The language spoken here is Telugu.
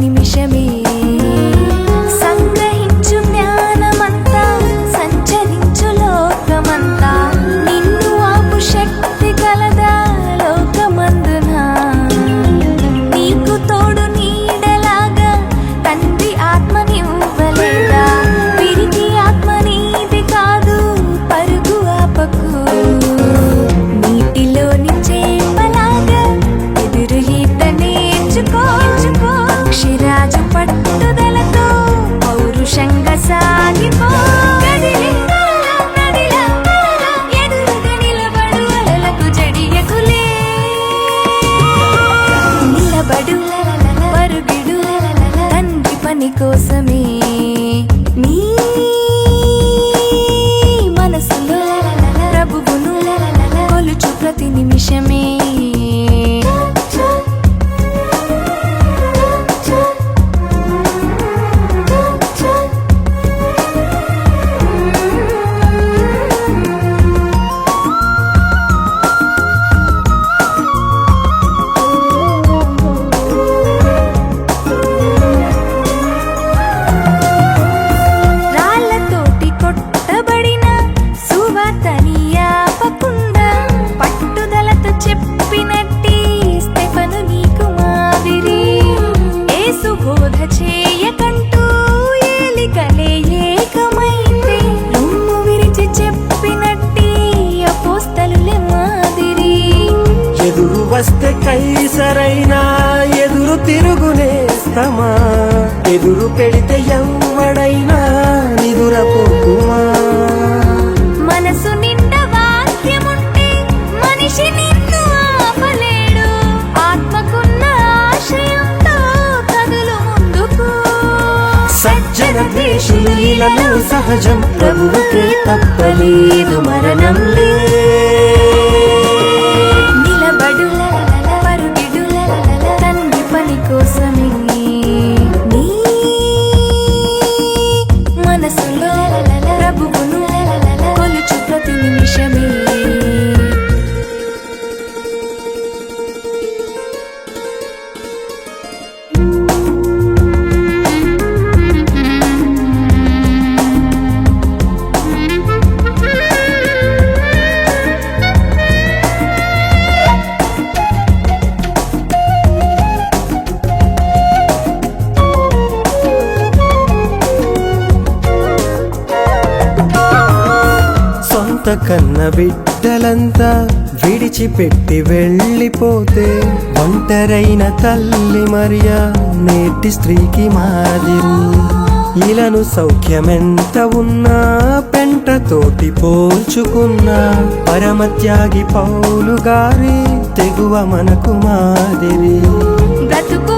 నిమిషమే ఎవరైనా ఎదురు తిరుగునేస్తమా ఎదురు పెడితే ఎవడైనా నిదుర పోతుమా మనసు నిండా వాక్యముంటే మనిషి నిన్ను ఆపలేడు. ఆత్మకున్న ఆశయంతో కదులు ముందుకు. సజ్జన ద్వేషులు సహజం. ప్రభువుకే తప్పలేదు మరణం లేదు. కన్న బిడ్డలంతా విడిచిపెట్టి వెళ్ళిపోతే ఒంటరైన తల్లి మరియా నేటి స్త్రీకి మాదిరి ఇలను సౌఖ్యమెంత ఉన్నా పెంటతోటి పోల్చుకున్నా పరమత్యాగి పౌలు గారి తెగువ మనకు మాదిరి. బ్రతుకు